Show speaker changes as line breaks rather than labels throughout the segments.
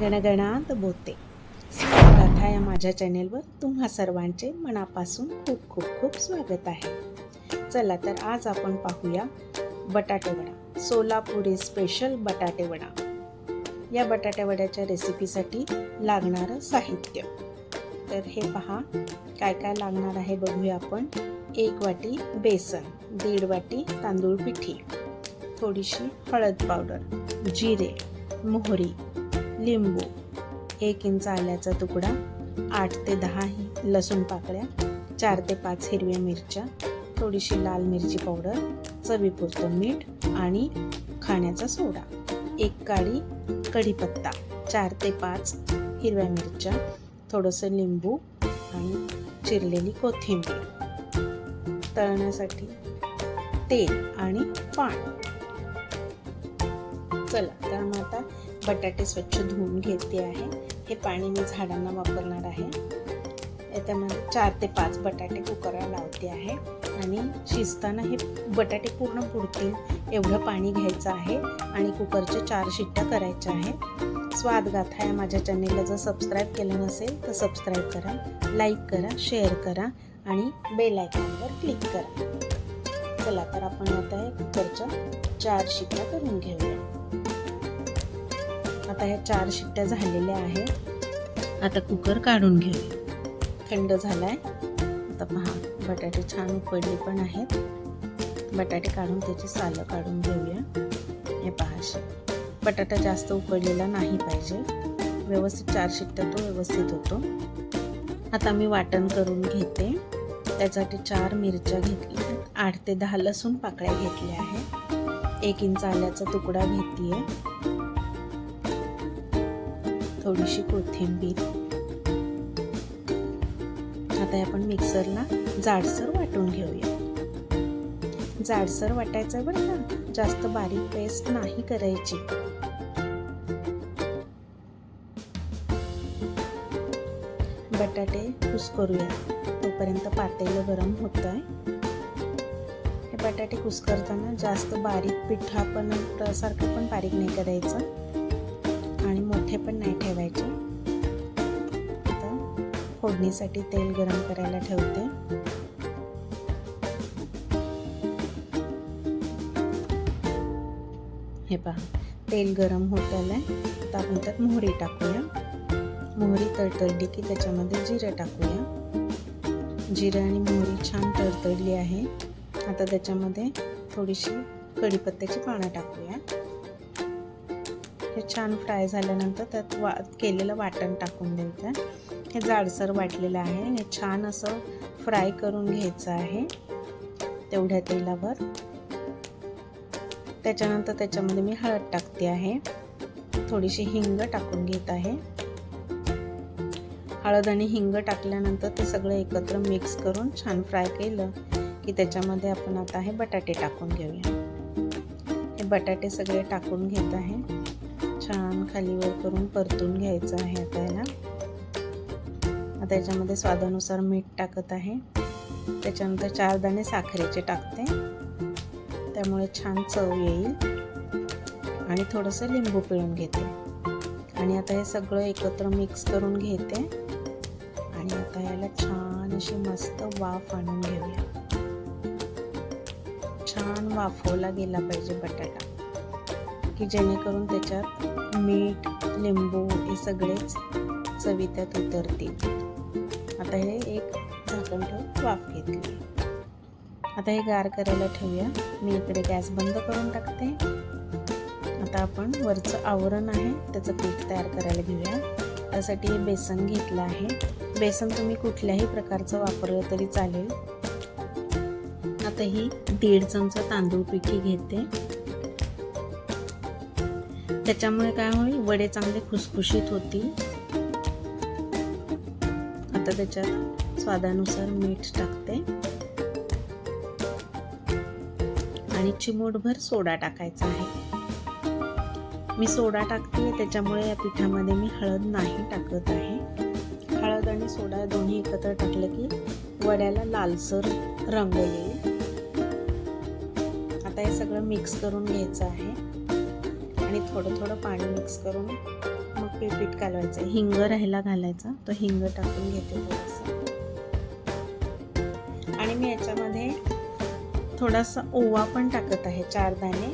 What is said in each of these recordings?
गणगणात बोते कथा या माझ्या चॅनेलवर तुम्हा सर्वांचे मनापासून खूप खूप खूप स्वागत आहे. चला तर आज आपण पाहूया बटाटेवडा सोलापुरी स्पेशल बटाटेवडा या बटाटेवड्याच्या रेसिपीसाठी लागणारं साहित्य. तर हे पहा काय काय लागणार आहे बघूया आपण. एक वाटी बेसन दीड वाटी तांदूळ पिठी थोडीशी हळद पावडर जिरे मोहरी लिंबू एक इंच आल्याचा तुकडा आठ ते दहा लसूण पाकळ्या चार ते पाच हिरव्या मिरच्या थोडीशी लाल मिरची पावडर चवीपुरतं मीठ आणि खाण्याचा सोडा. एक काळी कढीपत्ता चार ते पाच हिरव्या मिरच्या थोडंसं लिंबू आणि चिरलेली कोथिंबीर. तळण्यासाठी तेल आणि पाणी. चला तर मग आता बटाटे स्वच्छ धुवून घेते आहे. हे पाणी मी झाडांना वापरणार आहे. याच्यामध्ये चार ते पाच बटाटे कुकरला लावते आहे. आणि शिजताना हे बटाटे पूर्ण पुरतील एवढं पाणी घ्यायचं आहे. आणि कुकरच्या चार शिट्ट्या करायच्या आहे. स्वाद गाथा या माझ्या चॅनेलला जर सबस्क्राईब केलं नसेल तर सबस्क्राईब करा लाईक करा शेअर करा आणि बेल आयकॉनवर क्लिक करा. चला तर आपण आता हे कुकरच्या चार शिट्ट्या करून घेऊया. आता ह्या चार शिट्ट्या झालेल्या आहेत. आता कुकर काढून घेऊया थंड झालाय. आता पहा बटाटे छान उकडले पण आहेत. बटाटे काढून त्याची सालं काढून घेऊया. हे पहा असे बटाटा जास्त उकडलेला नाही पाहिजे. व्यवस्थित चार शिट्ट्या तो व्यवस्थित होतो. आता मी वाटण करून घेते. त्यासाठी चार मिरच्या घेतल्या आठ ते दहा लसूण पाकळ्या घेतल्या आहेत. एक इंच आल्याचा तुकडा घेते थोडीशी कोथिंबीर. आता आपण मिक्सरला जाडसर वाटून घेऊया. जाडसर वाटायचं बरं का? जास्त बारीक पेस्ट नाही करायची. बटाटे कुस करूया. तोपर्यंत पातेलं गरम होत आहे हे बटाटे कुस्करताना जास्त बारीक पिठा पण सारखं पण बारीक नाही करायचं. आणि मोठे पण नाही ठेवायचे. आता फोडणीसाठी तेल गरम करायला ठेवते. हे पहा तेल गरम होत आलंय. आता आपण त्यात मोहरी टाकूया. मोहरी तळतळली की त्याच्यामध्ये जिरं टाकूया. जिरं आणि मोहरी छान तळतळली आहे. आता त्याच्यामध्ये थोडीशी कढीपत्त्याची पानं टाकूया. हे छान फ्राय झाल्यानंतर त्यात वा केलेलं वाटण टाकून द्यायचं हे जाडसर वाटलेलं आहे. हे छान असं फ्राय करून घ्यायचं आहे. तेवढ्या तेलावर. त्याच्यानंतर त्याच्यामध्ये मी हळद टाकते आहे. थोडीशी हिंग टाकून घेत आहे. हळद आणि हिंग टाकल्यानंतर ते सगळं एकत्र मिक्स करून छान फ्राय केलं की त्याच्यामध्ये आपण आता हे बटाटे टाकून घेऊया. हे बटाटे सगळे टाकून घेत आहे. छान खालीवर करून परतून घ्यायचं आहे आता याला आता याच्यामध्ये स्वादानुसार मीठ टाकत आहे. त्याच्यानंतर चार दाणे साखरेचे टाकते. त्यामुळे छान चव येईल. आणि थोडंसं लिंबू पिळून घेते. आणि आता हे सगळं एकत्र मिक्स करून घेते. आणि आता याला छान अशी मस्त वाफ आणून घेऊया. छान वाफवला गेला पाहिजे बटाटा. की जेणेकरून त्याच्यात मीठ लिंबू हे सगळेच चवी त्यात उतरतील. आता हे एक झाकण ठेवून वाफ घेतली. आता हे गार करायला ठेवूया. मी इकडे गॅस बंद करून टाकते. आता आपण वरचं आवरण आहे त्याचं पीठ तयार करायला घेऊया. त्यासाठी हे बेसन घेतलं आहे. बेसन तुम्ही कुठल्याही प्रकारचं वापरलं तरी चालेल. आता ही दीड चमचा तांदूळ पिठी घेते. त्याच्यामुळे काय होईल? वडे चांगले खुसखुशीत होतील. आता त्याच्यात स्वादानुसार मीठ टाकते. आणि चिमूटभर सोडा टाकायचा आहे. मी सोडा टाकते त्याच्यामुळे या पिठामध्ये मी हळद नाही टाकत आहे. हळद आणि सोडा दोन्ही एकत्र टाकलं की वड्याला लालसर रंग येईल. आता हे सगळं मिक्स करून घ्यायचं आहे. आणि थोडं थोडं पाणी मिक्स करून मग ते पीठ कालवायचं हिंग राहायला घालायचा तो हिंग टाकून घेते थोडंसं. आणि मी याच्यामध्ये थोडासा ओवा पण टाकत आहे चार दाणे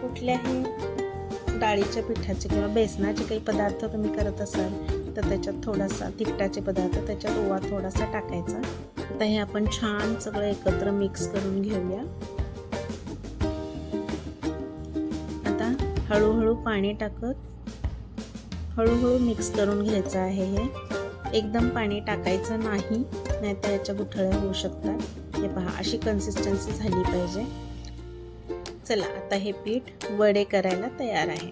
कुठल्याही डाळीच्या पिठाचे किंवा बेसनाचे काही पदार्थ तुम्ही करत असाल तर त्याच्यात थोडासा तिखटाचे पदार्थ त्याच्यात ओवा थोडासा टाकायचा. आता हे आपण छान सगळं एकत्र मिक्स करून घेऊया. हळूहळू पाणी टाकत हळूहळू मिक्स करून घ्यायचं आहे हे. एकदम पाणी टाकायचं नाही नाहीतर याच्या गुठळ्या होऊ शकतात. हे पहा अशी कन्सिस्टन्सी झाली पाहिजे. चला आता हे पीठ वडे करायला तयार आहे.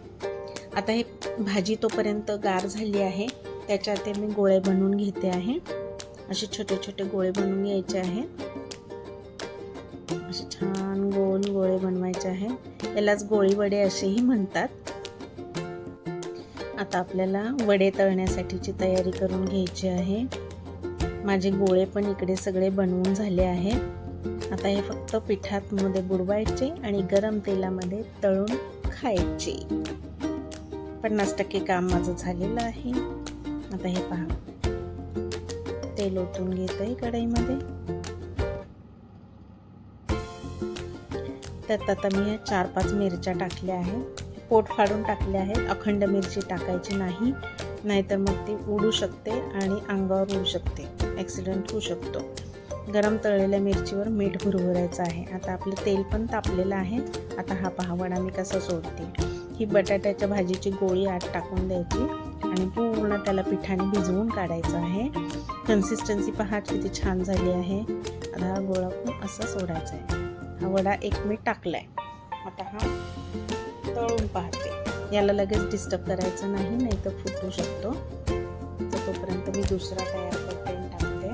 आता हे भाजी तोपर्यंत गार झाली आहे. त्याच्यात ते मी गोळे बनवून घेते आहे. असे छोटे छोटे गोळे बनवून घ्यायचे आहेत. असे छान गोल गोळे बनवायचे आहे. यालाच गोळी वडे असेही म्हणतात. आता आपल्याला वडे तळण्यासाठीची तयारी करून घ्यायची आहे. माझे गोळे पण इकडे सगळे बनवून झाले आहे. आता हे फक्त पिठात मध्ये बुडवायचे आणि गरम तेलामध्ये तळून खायचे. पन्नास टक्के काम माझं झालेलं आहे. आता हे पहा. तेल ओतून घेतोय आहे कढईमध्ये. त्यात आता मी चार पाच मिरच्या टाकल्या आहेत. पोट फाडून टाकले आहेत. अखंड मिरची टाकायची नाही नाहीतर मग ती उडू शकते आणि अंगावर उडू शकते. ॲक्सिडेंट होऊ शकतो. गरम तळलेल्या मिरचीवर मीठ भुरभुरायचं आहे. आता आपलं तेल पण तापलेलं आहे. आता हा पहावडा मी कसा सोडते? ही बटाट्याच्या भाजीची गोळी आत टाकून द्यायची आणि पूर्ण त्याला पिठाने भिजवून काढायचं आहे. कन्सिस्टन्सी पहा किती छान झाली आहे. आता हा गोळा पण असा सोडायचा आहे. हा वडा एक मीठ टाकलाय. आता हा तळून पाहते. याला लगेच डिस्टर्ब करायचं नाही नाही तर फुटू शकतो. तर तोपर्यंत मी दुसरा तयार करते टाकते.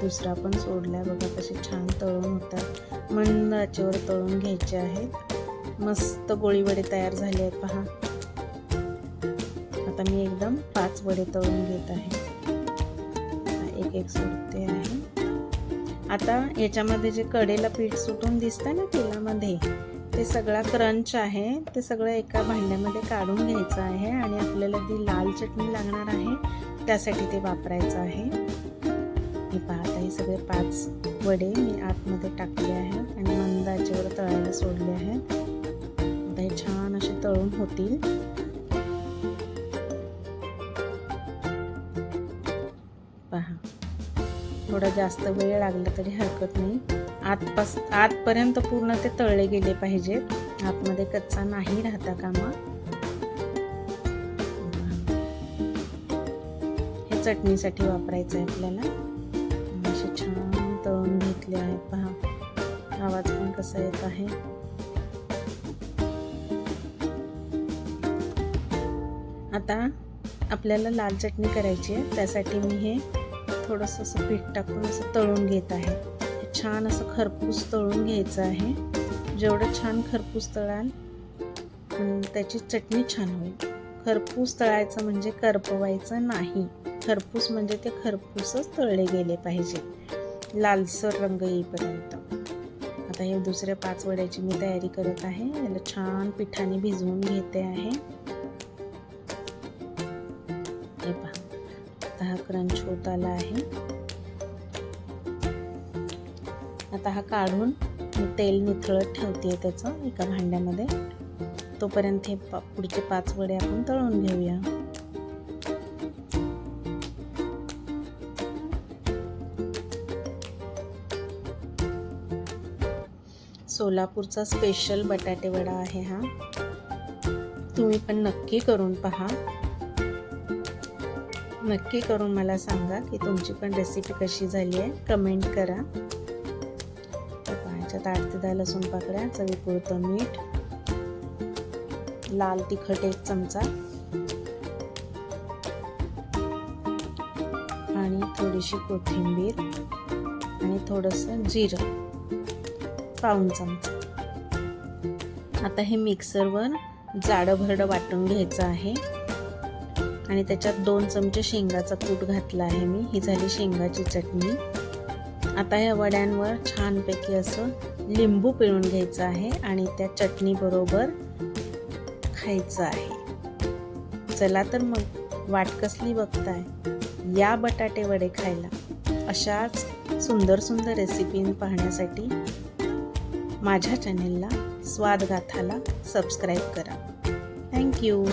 दुसरा पण सोडलाय बघा कसे छान तळून होतात. मंद आचेवर तळून घ्यायचे आहेत. मस्त गोळीवडे तयार झाले आहेत पहा. आता मी एकदम पाच वडे तळून घेत आहे. एक एक सोडते आहे. आता याच्यामध्ये जे कडेला पीठ सुटून दिसतं ना तेलामध्ये ते सगळा क्रंच आहे. ते सगळं एका भांड्यामध्ये काढून घ्यायचं आहे आणि आपल्याला ती लाल चटणी लागणार आहे त्यासाठी ते वापरायचं आहे. मी पाहत आहे सगळे पाच वडे मी आतमध्ये टाकले आहेत आणि मंदाचेवर तळायला सोडले आहेत. आता हे छान असे तळून होतील. थोडा जास्त वेळ लागला तरी हरकत नाही. आतपास आतपर्यंत पूर्ण ते तळले गेले पाहिजेत आतमध्ये कच्चा नाही राहता कामा. हे चटणीसाठी वापरायचं आहे आपल्याला. असे छान तळून घेतले आहे. पहा आवाज पण कसा येत आहे. आता आपल्याला लाल चटणी करायची आहे. त्यासाठी मी हे थोडंसं असं पीठ टाकून असं तळून घेत आहे. छान असं खरपूस तळून घ्यायचं आहे. जेवढं छान खरपूस तळाल त्याची चटणी छान होईल. खरपूस तळायचं म्हणजे करपवायचं नाही. खरपूस म्हणजे ते खरपूसच तळले गेले पाहिजे. लालसर रंग येईपर्यंत. आता हे दुसऱ्या पाच वड्याची मी तयारी करत आहे. याला छान पिठाने भिजवून घेते आहे. हे पहा. आता हा क्रंच होत आला आहे. आता हा काढून मी तेल निथळत ठेवते त्याचं एका भांड्यामध्ये. तोपर्यंत हे पुढचे पाच वडे आपण तळून घेऊया. सोलापूरचा स्पेशल बटाटे वडा आहे हा. तुम्ही पण नक्की करून पहा. नक्की करून मला सांगा की तुमची पण रेसिपी कशी झाली आहे. कमेंट करा. पाहायच्यात आठ ते दहा लसूण पाकळ्या चवीपुरतं मीठ लाल तिखट एक चमचा आणि थोडीशी कोथिंबीर आणि थोडंसं जिरं पाऊन चमचा. आता हे मिक्सरवर जाडं भरडं वाटून घ्यायचं आहे. आणि त्याच्यात दोन चमचे शेंगाचा कूट घातला आहे मी. ही झाली शेंगाची चटणी. आता ह्या वड्यांवर छानपैकी असं लिंबू पिळून घ्यायचं आहे आणि त्या चटणीबरोबर खायचं आहे. चला तर मग वाट कसली बघताय? या बटाटे वडे खायला. अशाच सुंदर सुंदर रेसिपी पाहण्यासाठी माझ्या चॅनेलला स्वादगाथाला सबस्क्राईब करा. थँक्यू